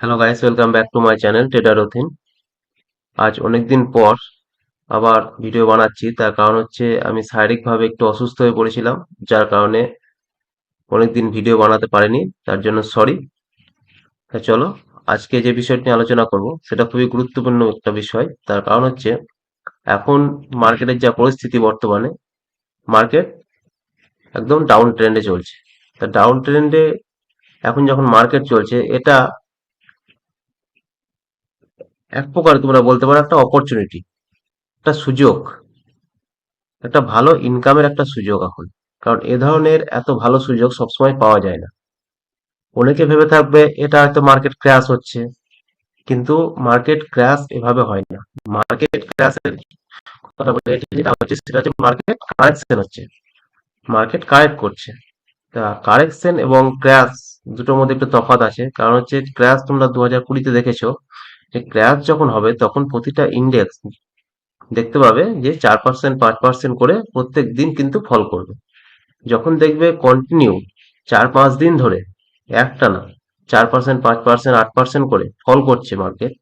Hello guys welcome back to my channel trader Rathin আজ অনেকদিন পর আবার ভিডিও বানাচ্ছি, তার কারণ হচ্ছে আমি শারীরিকভাবে একটু অসুস্থ হয়ে পড়েছিলাম, যার কারণে অনেকদিন ভিডিও বানাতে পারিনি, তার জন্য সরি তা চলো, আজকে যে বিষয়টি নিয়ে আলোচনা করব, সেটা খুবই গুরুত্বপূর্ণ একটা বিষয়, তার কারণ হচ্ছে এখন মার্কেটের যা পরিস্থিতি বর্তমানে মার্কেট একদম ডাউন ট্রেন্ডে চলছে। তা ডাউন ট্রেন্ডে এখন যখন মার্কেট চলছে, এটা এক প্রকার তোমরা বলতে পারো একটা অপরচুনিটি একটা সুযোগ, একটা ভালো ইনকামের একটা সুযোগ এখন। কারণ এ ধরনের এত ভালো সুযোগ সবসময় পাওয়া যায় না। অনেকে ভেবে থাকবে এটা হয়তো মার্কেট ক্র্যাশ হচ্ছে, কিন্তু মার্কেট ক্র্যাশ এভাবে হয় না। মার্কেট হচ্ছে, সেটা হচ্ছে মার্কেট কারেকশন হচ্ছে। মার্কেট কারেক্ট করছে। তা কারেকশন এবং ক্র্যাশ দুটোর মধ্যে একটু তফাৎ আছে। কারণ হচ্ছে ক্র্যাশ তোমরা দু হাজার কুড়িতে দেখেছ যে ক্র্যাশ যখন হবে, তখন প্রতিটা ইন্ডেক্স দেখতে পাবে যে চার পার্সেন্ট পাঁচ পার্সেন্ট করে প্রত্যেক দিন কিন্তু ফল করবে। যখন দেখবে কন্টিনিউ চার, পাঁচ দিন ধরে, একটা না, চার পার্সেন্ট পাঁচ পার্সেন্ট আট পার্সেন্ট করে ফল করছে মার্কেট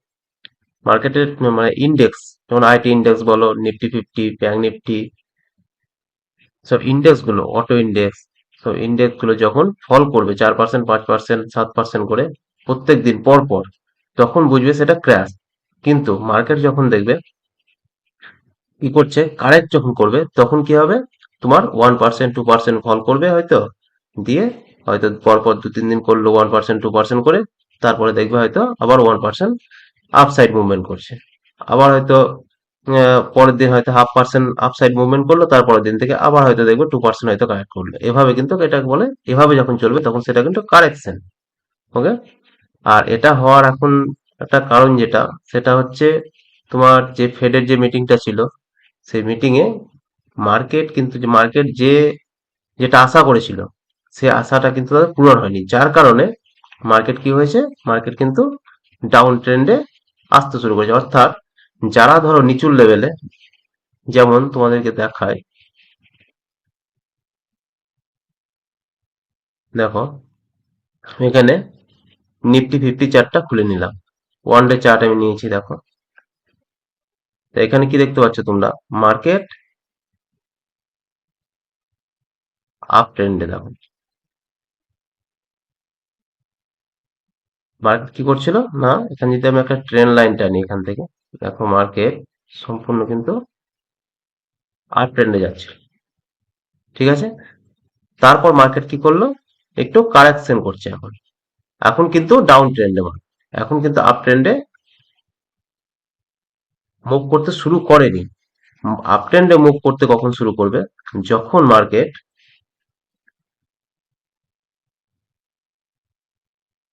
মার্কেটের মানে ইন্ডেক্স যেমন আইটি ইন্ডেক্স বলো নিফটি ফিফটি ব্যাঙ্ক নিফটি সব ইন্ডেক্সগুলো অটো ইন্ডেক্স সব ইন্ডেক্সগুলো যখন ফল করবে, চার পার্সেন্ট পাঁচ পার্সেন্ট সাত পার্সেন্ট করে প্রত্যেক দিন পর পর তখন বুঝবে সেটা ক্র্যাশ কিন্তু মার্কেট যখন দেখবে, কি করছে কারেক্ট যখন করবে, তখন কি হবে? তোমার one percent two percent fall করবে হয়তো। দিয়ে হয়তো পরপর দু তিন দিন করল ওয়ান পার্সেন্ট টু পার্সেন্ট করে, তারপরে দেখবে হয়তো আবার ওয়ান পার্সেন্ট আপসাইড মুভমেন্ট করছে। আবার হয়তো পরের দিন হয়তো হাফ পার্সেন্ট আপসাইড মুভমেন্ট করল, তারপরের দিন থেকে আবার হয়তো দেখবে টু পার্সেন্ট হয়তো কারেক্ট করল। এভাবে কিন্তু এটা বলে, এভাবে যখন চলবে তখন সেটা কিন্তু কারেকশন ওকে আর এটা হওয়ার এখন একটা কারণ যেটা, সেটা হচ্ছে তোমার যে ফেডের যে মিটিংটা ছিল, সেই মিটিং এ মার্কেট কিন্তু যে মার্কেট যে, যেটা আশা করেছিল, সে আশাটা কিন্তু তাদের পূরণ হয়নি। যার কারণে মার্কেট কি হয়েছে? মার্কেট কিন্তু ডাউন ট্রেন্ডে আসতে শুরু করেছে। অর্থাৎ যারা ধরো নিচুর লেভেলে যেমন তোমাদেরকে দেখায় দেখো, এখানে নিফটি ফিফটি চার্টটা খুলে নিলাম। ওয়ান ডে চার্ট আমি নিয়েছি, দেখো। তো এখানে কি দেখতে পাচ্ছ তোমরা? মার্কেট আপ ট্রেন্ডে দেখো। মার্কেট কি করছিল? না, এখানে যদি আমি একটা ট্রেন লাইন টানি এখান থেকে, দেখো মার্কেট সম্পূর্ণ কিন্তু আপ ট্রেন্ডে যাচ্ছে। ঠিক আছে? তারপর মার্কেট কি করল? একটু কারেকশন করছে এখন। এখন কিন্তু ডাউন ট্রেন্ডে এখন কিন্তু আপ ট্রেন্ডে মুভ করতে শুরু করেনি। আপ ট্রেন্ডে মুভ করতে কখন শুরু করবে? যখন মার্কেট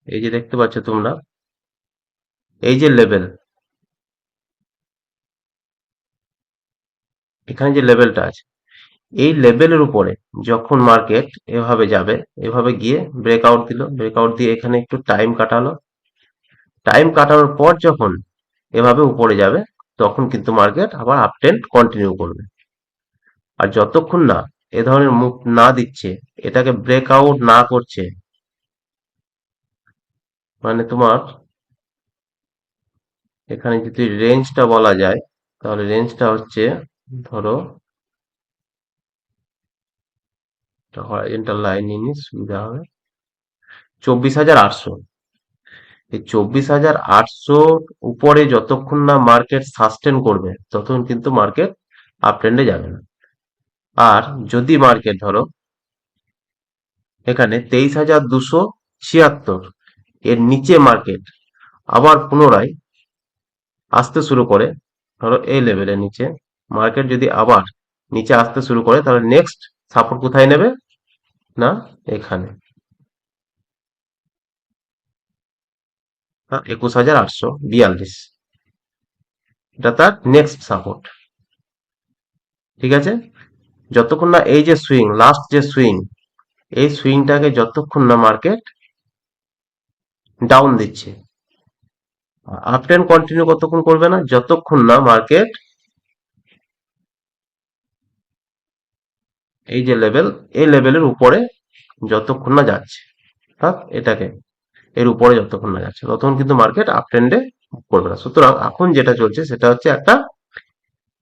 এই যে দেখতে পাচ্ছ তোমরা এই যে লেভেল এখানে যে লেভেলটা আছে এই লেভেলের উপরে যখন মার্কেট এভাবে যাবে, এভাবে গিয়ে ব্রেকআউট দিল ব্রেকআউট দিয়ে এখানে একটু টাইম কাটালো। টাইম কাটানোর পর যখন এভাবে উপরে যাবে, তখন কিন্তু মার্কেট আবার আপ ট্রেন্ড কন্টিনিউ করবে। আর যতক্ষণ না এ ধরনের মুভ না দিচ্ছে, এটাকে ব্রেকআউট না করছে মানে তোমার এখানে যদি রেঞ্জটা বলা যায়, তাহলে রেঞ্জটা হচ্ছে ধরো হরাইজন্টাল লাইন নিয়ে সুবিধা হবে। চব্বিশ হাজার আটশো। এই চব্বিশ হাজার আটশো উপরে যতক্ষণ না মার্কেট সাস্টেন করবে, ততক্ষণ কিন্তু মার্কেট আপ ট্রেন্ডে যাবে না। আর যদি মার্কেট ধরো, এখানে তেইশ হাজার দুশো ছিয়াত্তর, এর নিচে মার্কেট আবার পুনরায় আসতে শুরু করে, ধরো এই লেভেলের নিচে মার্কেট যদি আবার নিচে আসতে শুরু করে, তাহলে নেক্সট সাপোর্ট কোথায় নেবে? না, এখানে। একুশ হাজার আটশো বিয়াল্লিশ। এটা তার নেক্সট সাপোর্ট ঠিক আছে? যতক্ষণ না এই যে সুইং লাস্ট যে সুইং এই সুইংটাকে যতক্ষণ না মার্কেট ডাউন দিচ্ছে আপ ট্রেন্ড কন্টিনিউ কতক্ষণ করবে না? যতক্ষণ না মার্কেট এই যে লেভেল এই লেভেলের উপরে যতক্ষণ না যাচ্ছে, অর্থাৎ এটাকে এর উপরে যতক্ষণ না যাচ্ছে, ততক্ষণ কিন্তু মার্কেট আপ ট্রেন্ডে করবে না। সুতরাং এখন যেটা চলছে, সেটা হচ্ছে একটা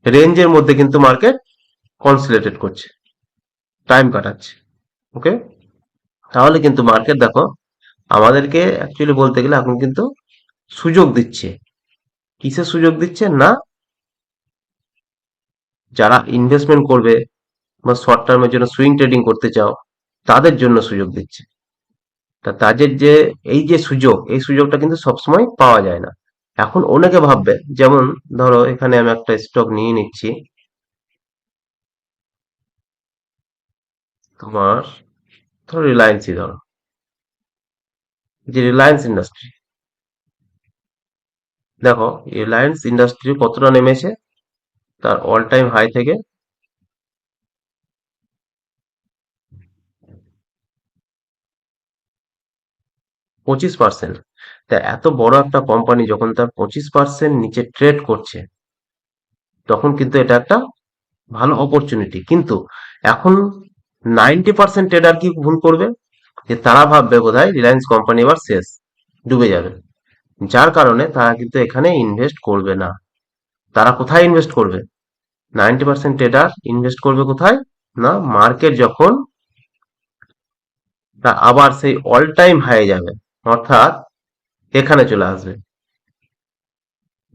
রেঞ্জের মধ্যে কিন্তু মার্কেট কনসিলেটেড করছে টাইম কাটাচ্ছে ওকে তাহলে কিন্তু মার্কেট দেখো, আমাদেরকে অ্যাকচুয়ালি বলতে গেলে এখন কিন্তু সুযোগ দিচ্ছে। কিসের সুযোগ দিচ্ছে? না, যারা ইনভেস্টমেন্ট করবে বা শর্ট টার্মের জন্য সুইং ট্রেডিং করতে চাও, তাদের জন্য সুযোগ দিচ্ছে। তা তাদের যে, এই যে সুযোগ, এই সুযোগটা কিন্তু সবসময় পাওয়া যায় না। এখন অনেকে ভাববে, যেমন ধরো এখানে আমি একটা স্টক নিয়ে নিচ্ছি। তোমার, ধরো রিলায়েন্সই ধরো। যে রিলায়েন্স ইন্ডাস্ট্রি দেখো রিলায়েন্স ইন্ডাস্ট্রি কতটা নেমেছে? তার অল টাইম হাই থেকে পঁচিশ পার্সেন্ট তা এত বড় একটা কোম্পানি যখন তার পঁচিশ পার্সেন্ট নিচে ট্রেড করছে, তখন কিন্তু এটা একটা ভালো অপরচুনিটি কিন্তু এখন নাইনটি পার্সেন্ট ট্রেডার কি ভুল করবে? যে তারা ভাববে বোধহয় রিলায়েন্স কোম্পানি এবার শেষ, ডুবে যাবে। যার কারণে তারা কিন্তু এখানে ইনভেস্ট করবে না। তারা কোথায় ইনভেস্ট করবে? নাইনটি পার্সেন্ট ট্রেডার ইনভেস্ট করবে কোথায়? না মার্কেট যখন আবার সেই অল টাইম হাই যাবে। অর্থাৎ এখানে চলে আসবে।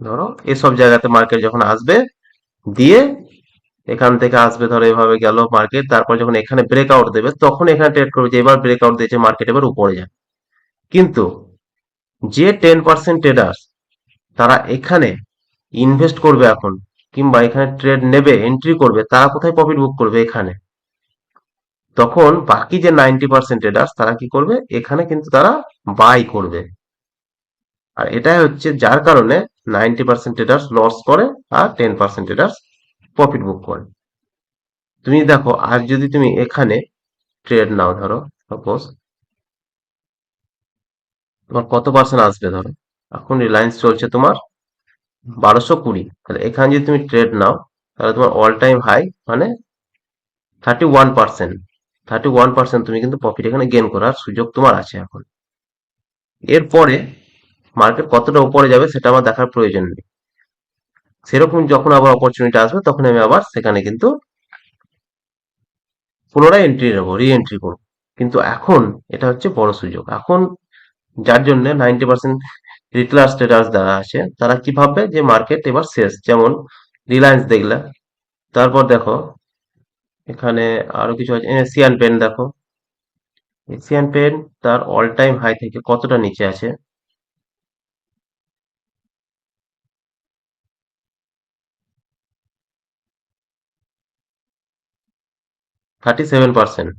ধরো, এসব জায়গাতে মার্কেট যখন আসবে, দিয়ে এখান থেকে আসবে, ধরো এভাবে গেল মার্কেট তারপর যখন এখানে ব্রেকআউট দেবে, তখন এখানে ট্রেড করবে যে এবার ব্রেকআউট দিয়েছে মার্কেট এবার উপরে যায়। কিন্তু যে টেন পার্সেন্ট ট্রেডার্স তারা এখানে ইনভেস্ট করবে এখন, কিংবা এখানে ট্রেড নেবে এন্ট্রি করবে, তারা কোথায় প্রফিট বুক করবে? এখানে। তখন বাকি যে নাইনটি পার্সেন্ট ট্রেডার্স তারা কি করবে? এখানে কিন্তু তারা বাই করবে। আর এটাই হচ্ছে যার কারণে নাইনটি পার্সেন্ট ট্রেডার্স লস করে আর ten percent traders profit book করে। তুমি দেখো, আর যদি তুমি এখানে ট্রেড নাও, ধরো সাপোজ তোমার কত পার্সেন্ট আসবে, ধরো? এখন রিলায়েন্স চলছে তোমার বারোশো কুড়ি। তাহলে এখানে যদি তুমি ট্রেড নাও, তাহলে তোমার অল টাইম হাই মানে thirty one percent thirty one percent তুমি কিন্তু প্রফিট এখানে গেন করার সুযোগ তোমার আছে এখন। এরপরে মার্কেট কতটা উপরে যাবে সেটা আমার দেখার প্রয়োজন নেই। সেরকম যখন আবার অপরচুনিটি আসবে তখন আমি আবার সেখানে কিন্তু পুনরায় এন্ট্রি নেব রি এন্ট্রি করব। কিন্তু এখন এটা হচ্ছে বড় সুযোগ। এখন যার জন্য নাইনটি পার্সেন্ট রিটেলার স্টেটাস যারা আছে, তারা কি ভাববে যে মার্কেট এবার শেষ। যেমন রিলায়েন্স দেখলে, তারপর দেখো, এখানে আরও কিছু আছে এশিয়ান পেন দেখো। এশিয়ান পেন তার অল টাইম হাই থেকে কতটা নিচে আছে? Thirty seven percent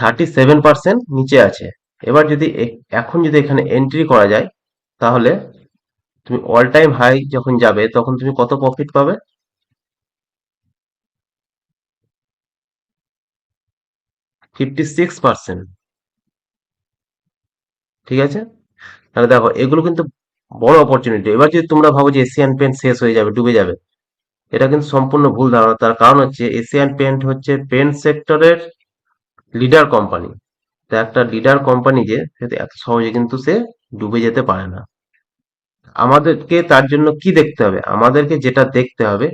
thirty seven percent নিচে আছে। এবার যদি এখন যদি এখানে এন্ট্রি করা যায়, তাহলে তুমি অল টাইম হাই যখন যাবে, তখন তুমি কত প্রফিট পাবে? ফিফটি সিক্স পার্সেন্ট ঠিক আছে? তাহলে দেখো, এগুলো কিন্তু বড় অপরচুনিটি এবার যদি তোমরা ভাবো যে এশিয়ান পেন্ট শেষ হয়ে যাবে, ডুবে যাবে, এটা কিন্তু সম্পূর্ণ ভুল ধারণা। তার কারণ হচ্ছে এশিয়ান পেন্ট হচ্ছে পেন্ট সেক্টরের লিডার কোম্পানি তো একটা লিডার কোম্পানি যে এত সহজে কিন্তু সে ডুবে যেতে পারে না। আমাদেরকে তার জন্য কি দেখতে হবে? আমাদেরকে যেটা দেখতে হবে,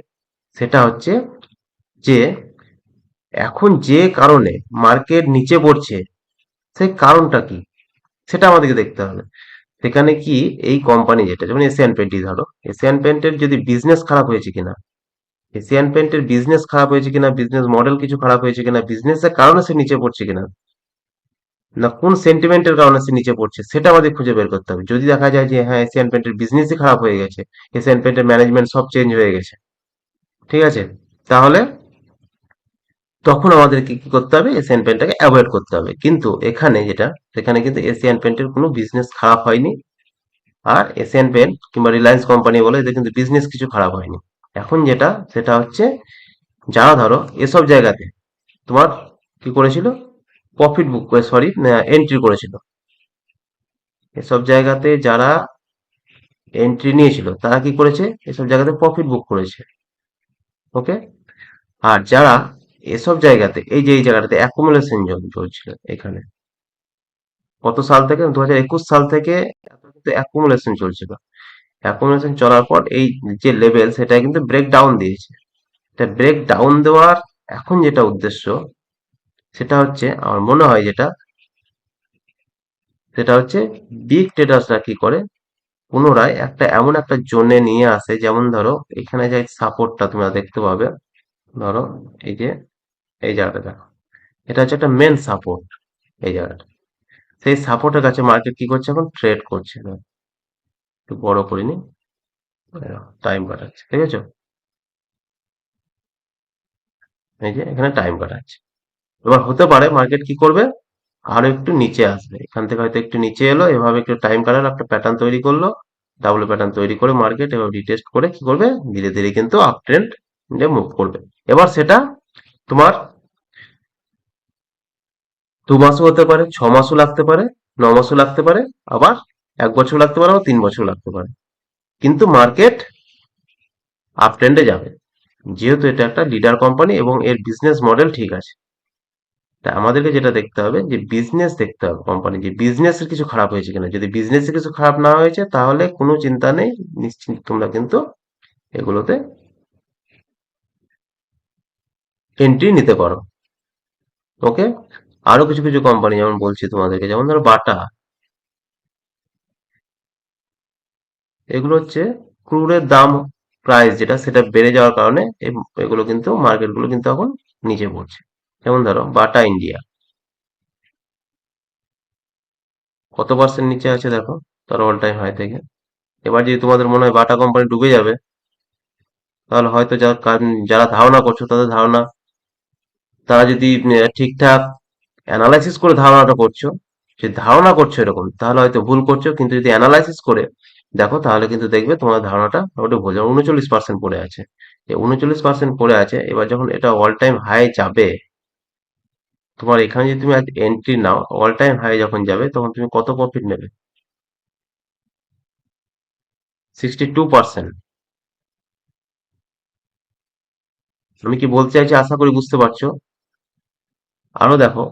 সেটা হচ্ছে যে এখন যে কারণে মার্কেট নিচে পড়ছে, সেই কারণটা কি? সেটা আমাদেরকে দেখতে হবে। সেখানে কি এই কোম্পানি যেটা, যেমন এশিয়ান পেন্টই ধরো এশিয়ান পেন্টের যদি বিজনেস খারাপ হয়েছে কিনা এশিয়ান পেন্টের বিজনেস খারাপ হয়েছে কিনা বিজনেস মডেল কিছু খারাপ হয়েছে কিনা বিজনেসের কারণে সে নিচে পড়ছে কিনা, না কোন সেন্টিমেন্টের কারণে সে নিচে পড়ছে, সেটা আমাদের খুঁজে বের করতে হবে। যদি দেখা যায় যে হ্যাঁ এশিয়ান পেন্টের বিজনেসই খারাপ হয়ে গেছে এশিয়ান পেন্টের ম্যানেজমেন্ট সব চেঞ্জ হয়ে গেছে, ঠিক আছে? তাহলে তখন আমাদেরকে কি করতে হবে? এশিয়ান পেন্টটাকে অ্যাভয়েড করতে হবে। কিন্তু এখানে যেটা সেখানে কিন্তু এশিয়ান পেন্টের কোনো বিজনেস খারাপ হয়নি। আর এশিয়ান পেন্ট কিংবা রিলায়েন্স কোম্পানি বলে, এদের কিন্তু বিজনেস কিছু খারাপ হয়নি। এখন যেটা, সেটা হচ্ছে যারা ধরো, এসব জায়গাতে তোমার কি করেছিল? প্রফিট বুক করে সরি এন্ট্রি করেছিল। এসব জায়গাতে যারা এন্ট্রি নিয়েছিল, তারা কি করেছে? এসব জায়গাতে প্রফিট বুক করেছে। ওকে আর যারা এসব জায়গাতে, এই যে, এই জায়গাটাতে অ্যাকুমুলেশন চলছিল এখানে। কত সাল থেকে? দু হাজার একুশ সাল থেকে অ্যাকুমুলেশন চলছিল। অ্যাকুমুলেশন চলার পর এই যে লেভেল সেটা কিন্তু ব্রেক ডাউন দিয়েছে। তা ব্রেক ডাউন দেওয়ার এখন যেটা উদ্দেশ্য, সেটা হচ্ছে, আমার মনে হয় যেটা, সেটা হচ্ছে বিগ ট্রেডার্সরা কি করে? পুনরায় একটা এমন একটা জোনে নিয়ে আসে, যেমন ধরো, এখানে যে সাপোর্টটা তোমরা দেখতে পাবে, ধরো, এই যে এই জায়গাটা দেখো। এটা হচ্ছে একটা মেন সাপোর্ট এই জায়গাটা। সেই সাপোর্টের কাছে মার্কেট কি করছে এখন? ট্রেড করছে। না একটু বড় করিনি টাইম কাটাচ্ছে ঠিক আছে এই যে এখানে টাইম কাটাচ্ছে। এবার হতে পারে মার্কেট কি করবে? আরও একটু নিচে আসবে। এখান থেকে হয়তো একটু নিচে এলো, এভাবে একটু টাইম কাটার একটা প্যাটার্ন তৈরি করল। ডাবল প্যাটার্ন তৈরি করে মার্কেট এবার রিটেস্ট করে কি করবে? ধীরে ধীরে কিন্তু আপ ট্রেন্ড মুভ করবে। এবার সেটা তোমার? দু মাসও হতে পারে, ছ মাসও লাগতে পারে, ন মাসও লাগতে পারে, আবার এক বছর লাগতে পারে তিন বছর লাগতে পারে। কিন্তু মার্কেট আপ ট্রেন্ডে যাবে। যেহেতু এটা একটা লিডার কোম্পানি এবং এর বিজনেস মডেল ঠিক আছে। তা আমাদেরকে যেটা দেখতে হবে, যে বিজনেস দেখতে হবে কোম্পানি যে বিজনেসের কিছু খারাপ হয়েছে কিনা। যদি বিজনেসের কিছু খারাপ না হয়েছে, তাহলে কোনো চিন্তা নেই, নিশ্চিন্ত তোমরা কিন্তু এগুলোতে এন্ট্রি নিতে পারো। ওকে আরও কিছু কিছু কোম্পানি যেমন বলছি তোমাদেরকে, যেমন ধরো বাটা। এগুলো হচ্ছে ক্রুডের দাম প্রাইস যেটা, সেটা বেড়ে যাওয়ার কারণে এগুলো কিন্তু মার্কেটগুলো কিন্তু এখন নিচে পড়ছে। যেমন ধরো বাটা ইন্ডিয়া কত পার্সেন্ট নিচে আছে দেখো? তার অল টাইম হাই থেকে। এবার যদি তোমাদের মনে হয় বাটা কোম্পানি ডুবে যাবে, তাহলে হয়তো যারা ধারণা করছ, তাদের ধারণা তারা যদি ঠিকঠাক অ্যানালাইসিস করে ধারণাটা করছ যে ধারণা করছ এরকম, তাহলে হয়তো ভুল করছ, কিন্তু যদি অ্যানালাইসিস করে দেখো, তাহলে কিন্তু দেখবে তোমার ধারণাটা ওটা ভুল যাবে উনচল্লিশ পার্সেন্ট পড়ে আছে। উনচল্লিশ পার্সেন্ট পড়ে আছে, এবার যখন এটা অল টাইম হাই যাবে, তোমার এখানে যদি তুমি আজ এন্ট্রি নাও অল টাইম হাই যখন যাবে, তখন তুমি কত প্রফিট নেবে? সিক্সটি টু পার্সেন্ট আমি কি বলতে চাইছি? আশা করি বুঝতে পারছ। আরও দেখো,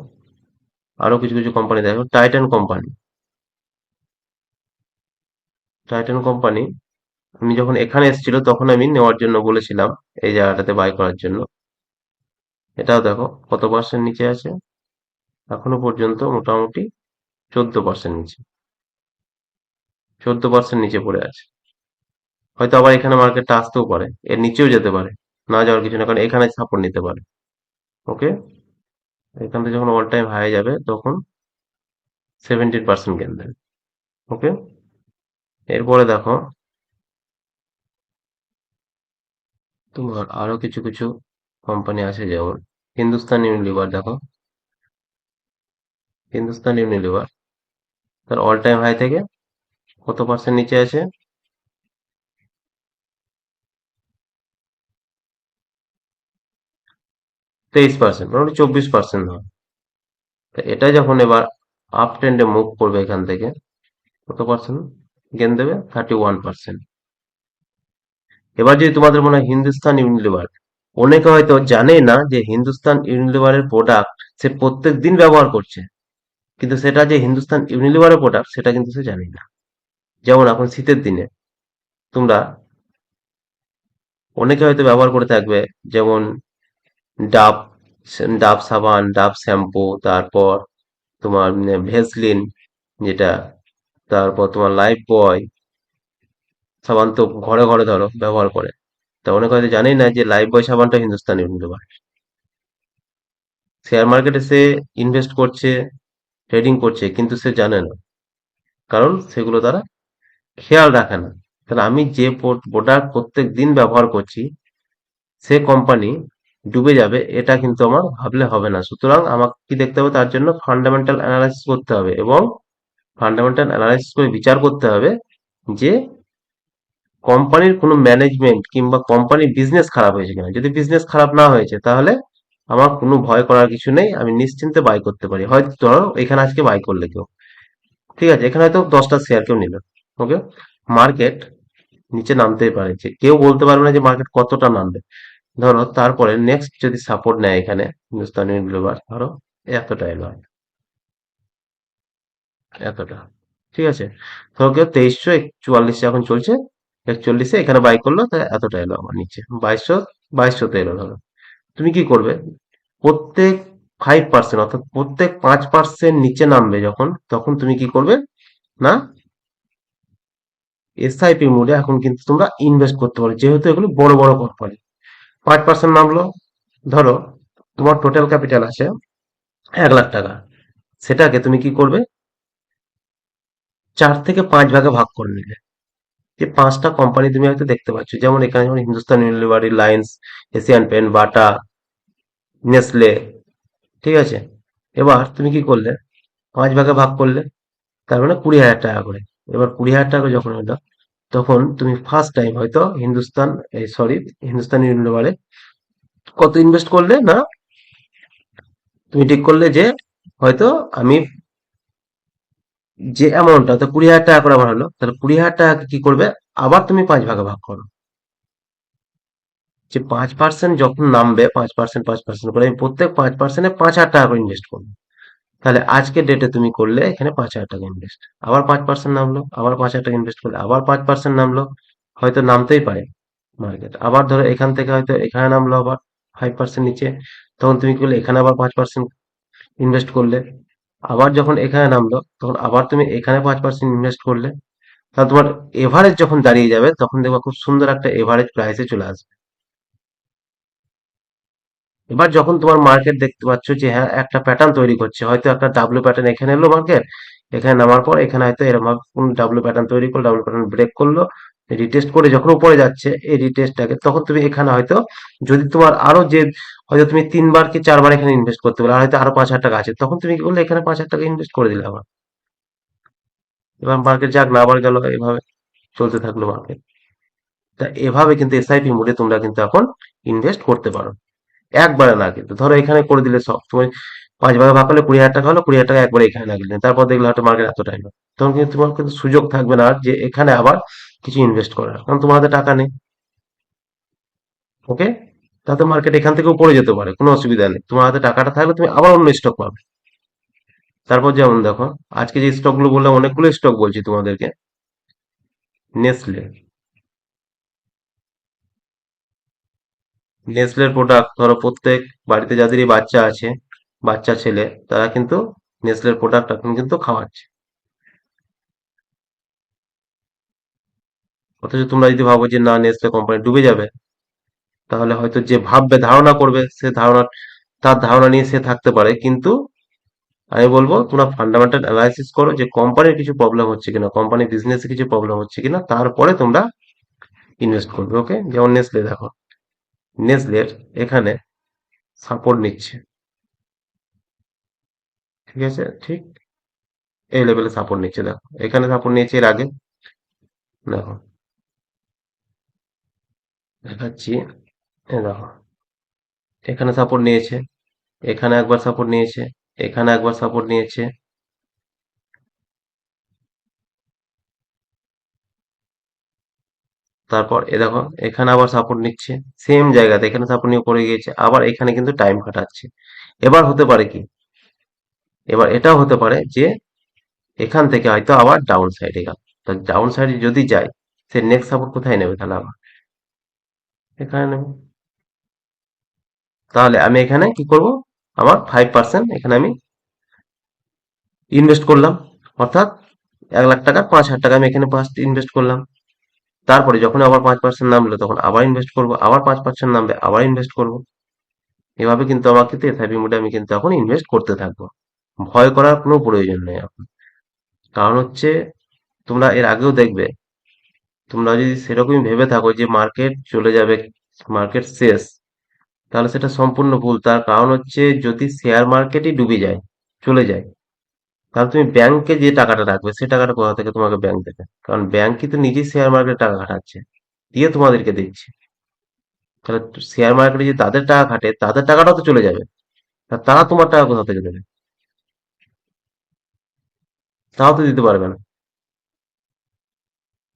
আরও কিছু কিছু কোম্পানি দেখো টাইটান কোম্পানি টাইটান কোম্পানি আমি যখন এখানে এসেছিল তখন আমি নেওয়ার জন্য বলেছিলাম এই জায়গাটাতে বাই করার জন্য। এটাও দেখো, কত পার্সেন্ট নিচে আছে? এখনও পর্যন্ত মোটামুটি চোদ্দ পার্সেন্ট নিচে। চোদ্দ পার্সেন্ট নিচে পড়ে আছে। হয়তো আবার এখানে মার্কেটটা আসতেও পারে, এর নিচেও যেতে পারে, না যাওয়ার কিছু না, কারণ এখানে সাপোর্ট নিতে পারে। ওকে এখান থেকে যখন অল টাইম হাই যাবে, তখন সেভেন্টিন পার্সেন্ট গেন দেবে। ওকে এরপরে দেখো, তোমার আরও কিছু কিছু কোম্পানি আছে যেমন হিন্দুস্তান ইউনিলিভার দেখো। হিন্দুস্তান ইউনিলিভার তার অল টাইম হাই থেকে কত পার্সেন্ট নিচে আছে? তেইশ পার্সেন্ট মোটামুটি চব্বিশ পার্সেন্ট হয়। তা এটা যখন এবার আপ ট্রেন্ডে মুভ করবে এখান থেকে, কত পার্সেন্ট গেন দেবে থার্টি ওয়ান পার্সেন্ট এবার যদি তোমাদের মনে হয় হিন্দুস্তান ইউনিলিভার অনেকে হয়তো জানেই না যে হিন্দুস্তান ইউনিলিভারের প্রোডাক্ট সে প্রত্যেক দিন ব্যবহার করছে। কিন্তু সেটা যে হিন্দুস্তান ইউনিলিভারের প্রোডাক্ট সেটা কিন্তু সে জানে না। যেমন এখন শীতের দিনে তোমরা, অনেকে হয়তো ব্যবহার করে থাকবে, যেমন ডাব ডাব সাবান, ডাব শ্যাম্পু, তারপর তোমার ভেসলিন যেটা, তারপর তোমার লাইফ বয়, সাবান তো ঘরে ঘরে ধরো, ব্যবহার করে। তা অনেকে হয়তো জানেই না যে লাইফ বয় সাবানটা হিন্দুস্তান ইউনিলিভার শেয়ার মার্কেটে সে ইনভেস্ট করছে, ট্রেডিং করছে, কিন্তু সে জানে না। কারণ সেগুলো তারা খেয়াল রাখে না। তাহলে আমি যে প্রোডাক্ট প্রত্যেক দিন ব্যবহার করছি, সে কোম্পানি ডুবে যাবে, এটা কিন্তু আমার ভাবলে হবে না। সুতরাং আমাকে কি দেখতে হবে? তার জন্য ফান্ডামেন্টাল অ্যানালাইসিস করতে হবে এবং ফান্ডামেন্টাল অ্যানালাইসিস করে বিচার করতে হবে যে কোম্পানির কোনো ম্যানেজমেন্ট কিংবা কোম্পানির বিজনেস খারাপ হয়েছে কিনা। যদি বিজনেস খারাপ না হয়েছে, তাহলে আমার কোনো ভয় করার কিছু নেই, আমি নিশ্চিন্তে বাই করতে পারি। হয়তো ধরো, এখানে আজকে বাই করলে কেউ। ঠিক আছে, এখানে হয়তো দশটা শেয়ার কেউ নিল। ওকে মার্কেট নিচে নামতেই পারে। যে কেউ বলতে পারবে না যে মার্কেট কতটা নামবে। ধরো, তারপরে নেক্সট যদি সাপোর্ট নেয় এখানে, হিন্দুস্তান ইউনিলিভার ধরো, এতটা এলো এতটা, ঠিক আছে? ধরো কেউ তেইশশো চুয়াল্লিশে এখন চলছে একচল্লিশে এখানে বাই করল তাহলে এতটা এলো আমার নিচে। বাইশশো, বাইশশোতে এলো, ধরো। তুমি কি করবে? প্রত্যেক ফাইভ পার্সেন্ট অর্থাৎ প্রত্যেক পাঁচ পার্সেন্ট নিচে নামবে যখন, তখন তুমি কি করবে? না? এসআইপি মোডে এখন কিন্তু তোমরা ইনভেস্ট করতে পারো, যেহেতু এগুলো বড় বড় কোম্পানি পাঁচ পার্সেন্ট নামলো ধরো তোমার টোটাল ক্যাপিটাল আছে এক লাখ টাকা। সেটাকে তুমি কি করবে? চার থেকে পাঁচ ভাগে ভাগ করে নিলে যে পাঁচটা কোম্পানি তুমি হয়তো দেখতে পাচ্ছ, যেমন এখানে যেমন Hindustan Unilever Reliance Asian Paint Bata Nestle ঠিক আছে? এবার তুমি কি করলে? পাঁচ ভাগে ভাগ করলে, তার মানে কুড়ি হাজার টাকা করে। এবার কুড়ি হাজার টাকা যখন হলো তখন তুমি ফার্স্ট টাইম হয়তো হিন্দুস্তান এই সরি হিন্দুস্তান ইউনিলিভারে কত ইনভেস্ট করলে না তুমি ঠিক করলে যে হয়তো আমি যে অ্যামাউন্টটা তো কুড়ি হাজার টাকা করে আমার হলো, তাহলে কুড়ি হাজার টাকা কি করবে? আবার তুমি পাঁচ ভাগে ভাগ করো। যে পাঁচ পার্সেন্ট যখন নামবে, পাঁচ পার্সেন্ট পাঁচ পার্সেন্ট করে আমি প্রত্যেক পাঁচ পার্সেন্টে পাঁচ হাজার টাকা করে ইনভেস্ট করব। তাহলে আজকের ডেটে তুমি করলে এখানে পাঁচ হাজার টাকা ইনভেস্ট আবার পাঁচ পার্সেন্ট নামলো, আবার পাঁচ হাজার টাকা ইনভেস্ট করলে, আবার পাঁচ পার্সেন্ট নামলো, হয়তো নামতেই পারে মার্কেট আবার ধরো এখান থেকে হয়তো এখানে নামলো আবার ফাইভ পার্সেন্ট নিচে, তখন তুমি করলে এখানে আবার পাঁচ পার্সেন্ট ইনভেস্ট করলে। আবার যখন এখানে নামলো, তখন আবার তুমি এখানে পাঁচ পার্সেন্ট ইনভেস্ট করলে। তাহলে তোমার এভারেজ যখন দাঁড়িয়ে যাবে, তখন দেখবা খুব সুন্দর একটা এভারেজ প্রাইসে চলে আসবে। এবার যখন তোমার মার্কেট দেখতে পাচ্ছ যে হ্যাঁ একটা প্যাটার্ন তৈরি করছে, হয়তো একটা ডাব্লিউ প্যাটার্ন এখানে এলো মার্কেট এখানে নামার পর এখানে হয়তো এরকম কোন ডাব্লিউ প্যাটার্ন তৈরি করল ডাব্লিউ প্যাটার্ন ব্রেক করল রিটেস্ট করে যখন উপরে যাচ্ছে, এই রিটেস্টটাকে তখন তুমি এখানে হয়তো যদি তোমার আরও যে, হয়তো তুমি তিনবার কি চারবার এখানে ইনভেস্ট করতে পারো, আর হয়তো আরও পাঁচ হাজার টাকা আছে, তখন তুমি কি করলে এখানে পাঁচ হাজার টাকা ইনভেস্ট করে দিলে আবার এবার মার্কেট যাক, না আবার গেল, এভাবে চলতে থাকল মার্কেট তা এভাবে কিন্তু এসআইপি মোডে তোমরা কিন্তু এখন ইনভেস্ট করতে পারো। একবারে না কিন্তু ধরো এখানে করে দিলে সব। তুমি পাঁচ ভাগে ভাগ করলে কুড়ি হাজার টাকা হলো, কুড়ি হাজার টাকা একবারে এখানে লাগিয়ে তারপর দেখলে হয়তো মার্কেট এত টাইম তখন কিন্তু তোমার কিন্তু সুযোগ থাকবে না যে এখানে আবার কিছু ইনভেস্ট করার। কারণ তোমার হাতে টাকা নেই। ওকে তাতে মার্কেট এখান থেকেও পড়ে যেতে পারে, কোনো অসুবিধা নেই। তোমার হাতে টাকাটা থাকলে তুমি আবার অন্য স্টক পাবে। তারপর যেমন দেখো, আজকে যে স্টকগুলো বললাম, অনেকগুলো স্টক বলছি তোমাদেরকে। নেসলে নেসলের প্রোডাক্ট ধরো প্রত্যেক বাড়িতে যাদেরই বাচ্চা আছে, বাচ্চা ছেলে, তারা কিন্তু নেসলের প্রোডাক্ট এখন কিন্তু খাওয়াচ্ছে। অথচ তোমরা যদি ভাবো যে না, নেসলে কোম্পানি ডুবে যাবে, তাহলে হয়তো যে ভাববে, ধারণা করবে, সে ধারণা, তার ধারণা নিয়ে সে থাকতে পারে, কিন্তু আমি বলব, তোমরা ফান্ডামেন্টাল অ্যানালাইসিস করো যে কোম্পানির কিছু প্রবলেম হচ্ছে কিনা কোম্পানির বিজনেসে কিছু প্রবলেম হচ্ছে কিনা, তারপরে তোমরা ইনভেস্ট করবে ওকে যেমন নেসলে দেখো নেসলের এখানে সাপোর্ট নিচ্ছে। ঠিক আছে? ঠিক? এই লেভেলে সাপোর্ট নিচ্ছে, দেখো। এখানে সাপোর্ট নিয়েছে এর আগে। দেখো। দেখাচ্ছি। দেখো। এখানে সাপোর্ট নিয়েছে। এখানে একবার সাপোর্ট নিয়েছে। এখানে একবার সাপোর্ট নিয়েছে। তারপর এ দেখো, এখানে আবার সাপোর্ট নিচ্ছে সেম জায়গাতে এখানে সাপোর্ট নিয়ে পড়ে গিয়েছে, আবার এখানে কিন্তু টাইম কাটাচ্ছে এবার হতে পারে কি? এবার এটাও হতে পারে যে এখান থেকে হয়তো আবার ডাউন সাইডে গেল। ডাউন সাইডে যদি যায়, সে নেক্সট সাপোর্ট কোথায় নেবে তাহলে আবার? এখানে নেবে। তাহলে আমি এখানে কি করব? আমার ফাইভ পার্সেন্ট এখানে আমি ইনভেস্ট করলাম। অর্থাৎ এক লাখ টাকা, পাঁচ হাজার টাকা আমি এখানে ফার্স্ট ইনভেস্ট করলাম। তারপরে যখন আবার পাঁচ পার্সেন্ট নামলো, তখন আবার ইনভেস্ট করব, আবার পাঁচ পার্সেন্ট নামবে, আবার ইনভেস্ট করব। এভাবে কিন্তু আমাকে এসআইপি মোডে আমি কিন্তু এখন ইনভেস্ট করতে থাকব। ভয় করার কোনো প্রয়োজন নেই এখন। কারণ হচ্ছে, তোমরা এর আগেও দেখবে, তোমরা যদি সেরকমই ভেবে থাকো যে মার্কেট চলে যাবে মার্কেট শেষ, তাহলে সেটা সম্পূর্ণ ভুল। তার কারণ হচ্ছে, যদি শেয়ার মার্কেটই ডুবে যায়, চলে যায় তাহলে তুমি ব্যাংকে যে টাকাটা রাখবে, সে টাকাটা কোথা থেকে তোমাকে ব্যাংক দেবে? কারণ ব্যাংক কিন্তু নিজেই শেয়ার মার্কেটে টাকা খাটাচ্ছে, দিয়ে তোমাদেরকে দিচ্ছে। তাহলে শেয়ার মার্কেটে যদি তাদের টাকা খাটে, তাদের টাকাটাও তো চলে যাবে। তারা তোমার টাকা কোথা থেকে দেবে? তাও তো দিতে পারবে না।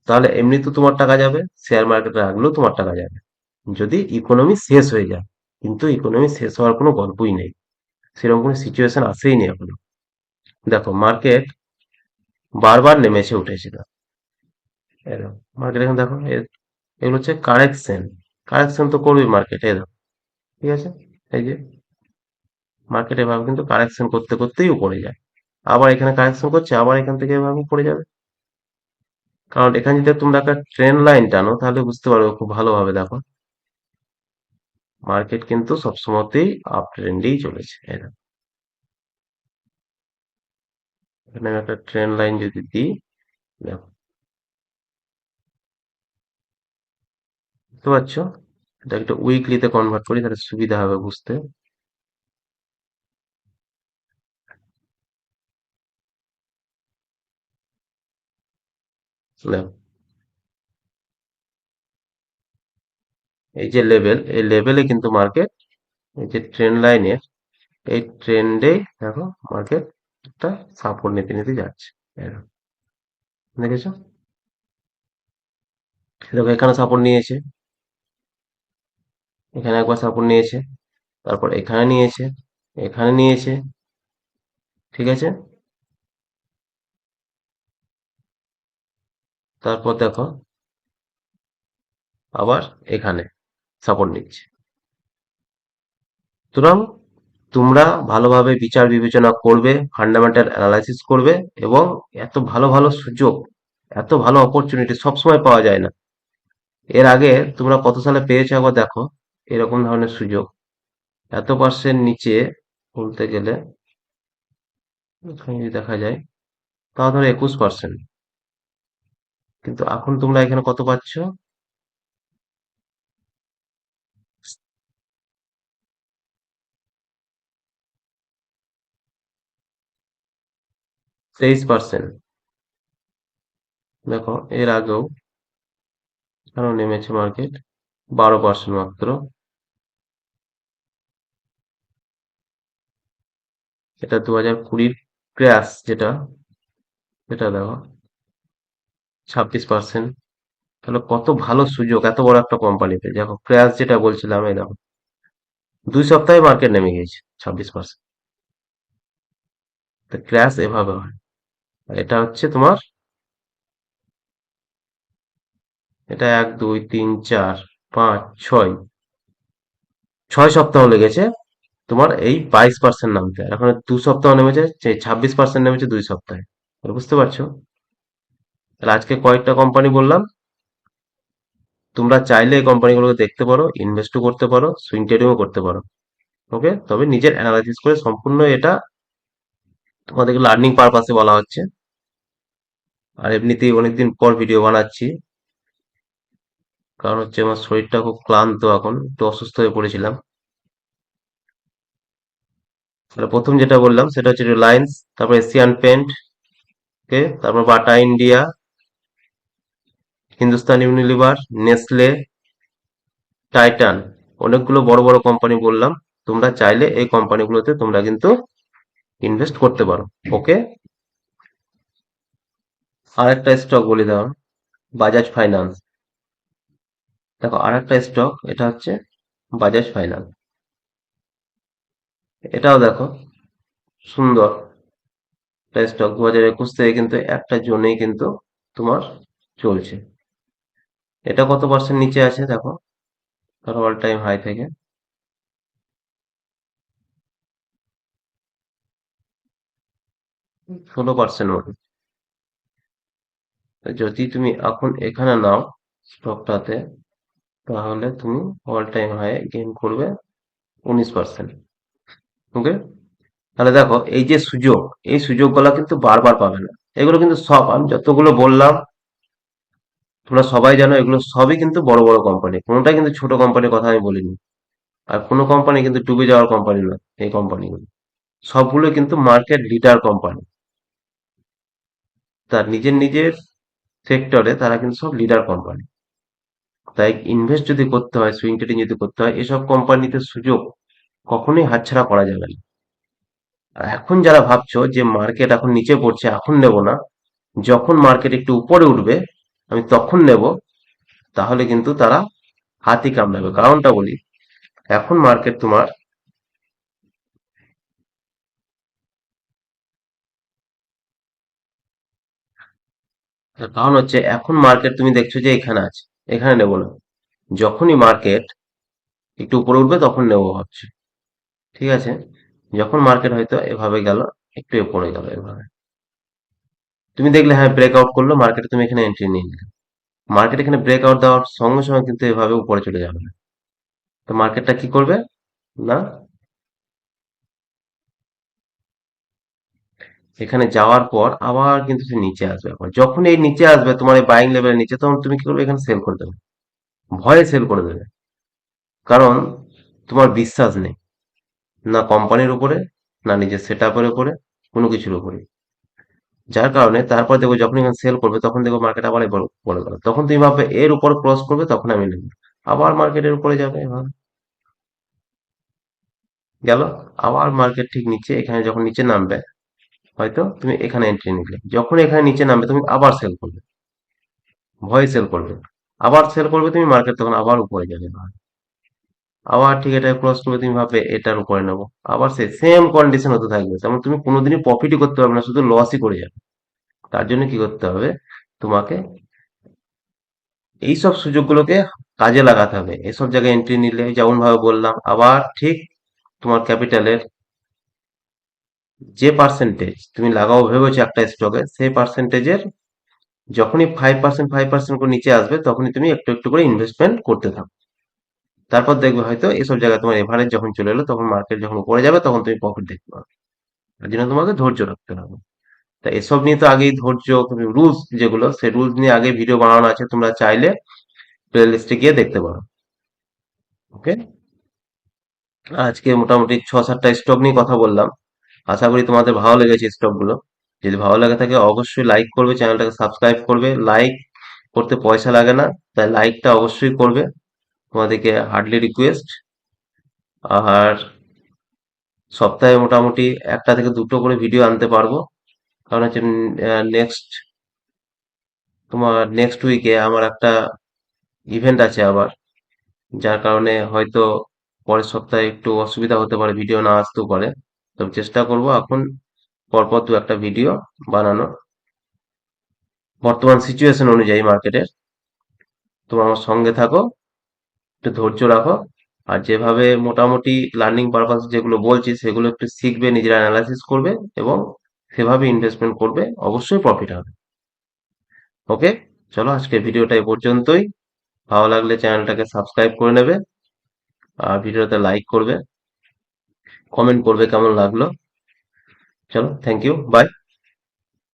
তাহলে এমনি তো তোমার টাকা যাবে শেয়ার মার্কেটে রাখলেও তোমার টাকা যাবে। যদি ইকোনমি শেষ হয়ে যায়, কিন্তু ইকোনমি শেষ হওয়ার কোনো গল্পই নেই। সেরকম কোনো সিচুয়েশন আসেই নি এখনও। মার্কেট বারবার নেমেছে উঠেছিল। এরকম মার্কেট এখন দেখো এগুলো হচ্ছে কারেকশন কারেকশন তো করবে মার্কেট এ দেখো, ঠিক আছে? এই যে মার্কেট এভাবে কিন্তু কারেকশন করতে করতেই উপরে যায়। আবার এখানে কারেকশন করছে, আবার এখান থেকে এভাবে পড়ে যাবে। কারণ এখানে যদি তোমরা একটা ট্রেন লাইন টানো, তাহলে বুঝতে পারবে খুব ভালোভাবে দেখো। মার্কেট কিন্তু সবসময়তেই আপ ট্রেন্ডেই চলেছে, এই দেখো এখানে একটা ট্রেন লাইন যদি দিই, দেখো। বুঝতে পারছ? এটা একটা উইকলিতে কনভার্ট করি, তাহলে সুবিধা হবে বুঝতে। এই যে লেভেল এই লেভেলে কিন্তু মার্কেট এই যে ট্রেন লাইনের এই ট্রেন্ডে দেখো মার্কেট একটা সাপোর্ট নিতে নিতে যাচ্ছে। দেখেছ? দেখো, এখানে সাপোর্ট নিয়েছে। এখানে একবার সাপোর্ট নিয়েছে। তারপর এখানে নিয়েছে এখানে নিয়েছে। ঠিক আছে? তারপর দেখো, আবার এখানে সাপোর্ট নিচ্ছে। সুতরাং তোমরা ভালোভাবে বিচার বিবেচনা করবে ফান্ডামেন্টাল অ্যানালাইসিস করবে এবং এত ভালো ভালো সুযোগ, এত ভালো অপরচুনিটি সবসময় পাওয়া যায় না। এর আগে তোমরা কত সালে পেয়েছ একবার দেখো, এরকম ধরনের সুযোগ। এত পার্সেন্ট নিচে বলতে গেলে, যদি দেখা যায়, তাও ধরো একুশ পার্সেন্ট কিন্তু এখন তোমরা এখানে কত পাচ্ছ? তেইশ পার্সেন্ট দেখো, এর আগেও কেন নেমেছে মার্কেট বারো পার্সেন্ট মাত্র। এটা দু হাজার কুড়ির ক্র্যাশ যেটা সেটা দেখো, ছাব্বিশ পার্সেন্ট তাহলে কত ভালো সুযোগ, এত বড় একটা কোম্পানিতে দেখো ক্র্যাশ যেটা বলছিলাম, এই দেখো, দুই সপ্তাহে মার্কেট নেমে গিয়েছে, ছাব্বিশ পার্সেন্ট ক্র্যাশ এভাবে হয়। আর এটা হচ্ছে তোমার, এটা এক, দুই, তিন, চার, পাঁচ, ছয়। ছয় সপ্তাহ লেগেছে তোমার এই বাইশ পার্সেন্ট নামতে। আর এখন দু সপ্তাহ নেমেছে ছাব্বিশ পার্সেন্ট নেমেছে দুই সপ্তাহে। বুঝতে পারছ? তাহলে আজকে কয়েকটা কোম্পানি বললাম। তোমরা চাইলে এই কোম্পানিগুলোকে দেখতে পারো ইনভেস্টও করতে পারো সুইং ট্রেডিংও করতে পারো। ওকে তবে নিজের অ্যানালাইসিস করে সম্পূর্ণ এটা তোমাদেরকে লার্নিং পারপাসে বলা হচ্ছে। আর এমনিতেই অনেকদিন পর ভিডিও বানাচ্ছি। কারণ হচ্ছে আমার শরীরটা খুব ক্লান্ত এখন, একটু অসুস্থ হয়ে পড়েছিলাম। প্রথম যেটা বললাম, সেটা হচ্ছে রিলায়েন্স তারপর এশিয়ান পেন্ট ওকে তারপর Bata India Hindustan Unilever Nestle Titan অনেকগুলো বড় বড় কোম্পানি বললাম, তোমরা চাইলে এই কোম্পানিগুলোতে তোমরা কিন্তু ইনভেস্ট করতে পারো ওকে আর একটা স্টক বলে দাও বাজাজ ফাইন্যান্স দেখো আর একটা স্টক এটা হচ্ছে বাজাজ ফাইন্যান্স এটাও দেখো, সুন্দর। স্টক দু হাজার একুশ থেকে কিন্তু একটা জোনেই কিন্তু তোমার চলছে। এটা কত পার্সেন্ট নিচে আছে দেখো ধরো অল টাইম হাই থেকে। ষোলো পার্সেন্ট মতো যদি তুমি এখন এখানে নাও স্টকটাতে তাহলে তুমি অল টাইম হাই গেইন করবে উনিশ পার্সেন্ট ওকে তাহলে দেখো, এই যে সুযোগ, এই সুযোগগুলো কিন্তু বারবার পাবে না। এগুলো কিন্তু সব, আমি যতগুলো বললাম, তোমরা সবাই জানো, এগুলো সবই কিন্তু বড় বড় কোম্পানি কোনোটাই কিন্তু ছোট কোম্পানির কথা আমি বলিনি। আর কোনো কোম্পানি কিন্তু ডুবে যাওয়ার কোম্পানি নয়, এই কোম্পানিগুলো সবগুলো কিন্তু মার্কেট লিডার কোম্পানি তার নিজের নিজের সেক্টরে তারা কিন্তু সব লিডার কোম্পানি তাই ইনভেস্ট যদি করতে হয় সুইং ট্রেডিং যদি করতে হয়, এসব কোম্পানিতে সুযোগ কখনোই হাতছাড়া করা যাবে না। আর এখন যারা ভাবছ যে মার্কেট এখন নিচে পড়ছে, এখন নেব না, যখন মার্কেট একটু উপরে উঠবে, আমি তখন নেব, তাহলে কিন্তু তারা হাতই কামড়াবে। কারণটা বলি, এখন মার্কেট তোমার কারণ হচ্ছে এখন মার্কেট তুমি দেখছ যে এখানে আছে। এখানে নেব না। যখনই মার্কেট একটু উপরে উঠবে তখন নেব ভাবছি। ঠিক আছে? যখন মার্কেট হয়তো এভাবে গেল, একটু উপরে গেল এভাবে। তুমি দেখলে হ্যাঁ ব্রেকআউট করল মার্কেটে তুমি এখানে এন্ট্রি নিয়ে নিলে। মার্কেট এখানে ব্রেকআউট দেওয়ার সঙ্গে সঙ্গে কিন্তু এভাবে উপরে চলে যাবে না। তো মার্কেটটা কি করবে? না এখানে যাওয়ার পর আবার কিন্তু সে নিচে আসবে। আবার যখন এই নিচে আসবে, তোমার এই বাইং লেভেলের নিচে, তখন তুমি কি করবে? এখানে সেল করে দেবে। ভয়ে সেল করে দেবে। কারণ তোমার বিশ্বাস নেই। না কোম্পানির উপরে, না নিজের সেট আপের উপরে, কোনো কিছুর উপরে। যার কারণে তারপর দেখব যখন এখানে সেল করবে, তখন দেখব মার্কেট আবার এবার উপরে গেল। তখন তুমি ভাববে, এর উপর ক্রস করবে, তখন আমি নেব। আবার মার্কেটের উপরে যাবে এভাবে গেল? আবার মার্কেট ঠিক নিচে, এখানে যখন নিচে নামবে হয়তো তুমি এখানে এন্ট্রি নিলে। যখন এখানে নিচে নামবে, তুমি আবার সেল করবে। ভয়ে সেল করবে। আবার সেল করবে, তুমি মার্কেট তখন আবার উপরে যাবে। আবার ঠিক এটা ক্রস করবে, তুমি ভাববে এটার উপরে নেব। আবার সে সেম কন্ডিশন হতে থাকবে। তেমন তুমি কোনোদিনই প্রফিটই করতে পারবে না, শুধু লসই করে যাবে। তার জন্য কি করতে হবে? তোমাকে এইসব সুযোগগুলোকে কাজে লাগাতে হবে। এসব জায়গায় এন্ট্রি নিলে যেমন ভাবে বললাম, আবার ঠিক তোমার ক্যাপিটালের যে পার্সেন্টেজ তুমি লাগাও, ভেবেছো একটা স্টকে সেই পার্সেন্টেজের যখনই ফাইভ পার্সেন্ট ফাইভ পার্সেন্ট করে নিচে আসবে, তখনই তুমি একটু একটু করে ইনভেস্টমেন্ট করতে থাকো। তারপর দেখবে হয়তো এসব জায়গায় তোমার এভারেজ যখন চলে এলো, তখন মার্কেট যখন উপরে যাবে, তখন তুমি প্রফিট দেখতে পাবে। তার জন্য তোমাকে ধৈর্য রাখতে হবে। তা এসব নিয়ে তো আগেই ধৈর্য, তুমি রুলস যেগুলো, সেই রুলস নিয়ে আগে ভিডিও বানানো আছে, তোমরা চাইলে প্লে লিস্টে গিয়ে দেখতে পারো। ওকে আজকে মোটামুটি ছ সাতটা স্টক নিয়ে কথা বললাম। আশা করি তোমাদের ভালো লেগেছে স্টকগুলো যদি ভালো লাগে থাকে অবশ্যই লাইক করবে, চ্যানেলটাকে সাবস্ক্রাইব করবে। লাইক করতে পয়সা লাগে না, তাই লাইকটা অবশ্যই করবে। তোমাদেরকে হার্ডলি রিকোয়েস্ট আর সপ্তাহে মোটামুটি একটা থেকে দুটো করে ভিডিও আনতে পারব। কারণ হচ্ছে নেক্সট তোমার নেক্সট উইকে আমার একটা ইভেন্ট আছে আবার। যার কারণে হয়তো পরের সপ্তাহে একটু অসুবিধা হতে পারে ভিডিও না আসতেও পারে। তবে চেষ্টা করব এখন পরপর দু একটা ভিডিও বানানো বর্তমান সিচুয়েশন অনুযায়ী মার্কেটের তোমরা আমার সঙ্গে থাকো, একটু ধৈর্য রাখো। আর যেভাবে মোটামুটি লার্নিং পারপাস যেগুলো বলছি, সেগুলো একটু শিখবে, নিজেরা অ্যানালাইসিস করবে এবং সেভাবে ইনভেস্টমেন্ট করবে, অবশ্যই প্রফিট হবে। ওকে চলো আজকে ভিডিওটা এ পর্যন্তই। ভালো লাগলে চ্যানেলটাকে সাবস্ক্রাইব করে নেবে। আর ভিডিওতে লাইক করবে। কমেন্ট করবে কেমন লাগল? চলো থ্যাংক ইউ বাই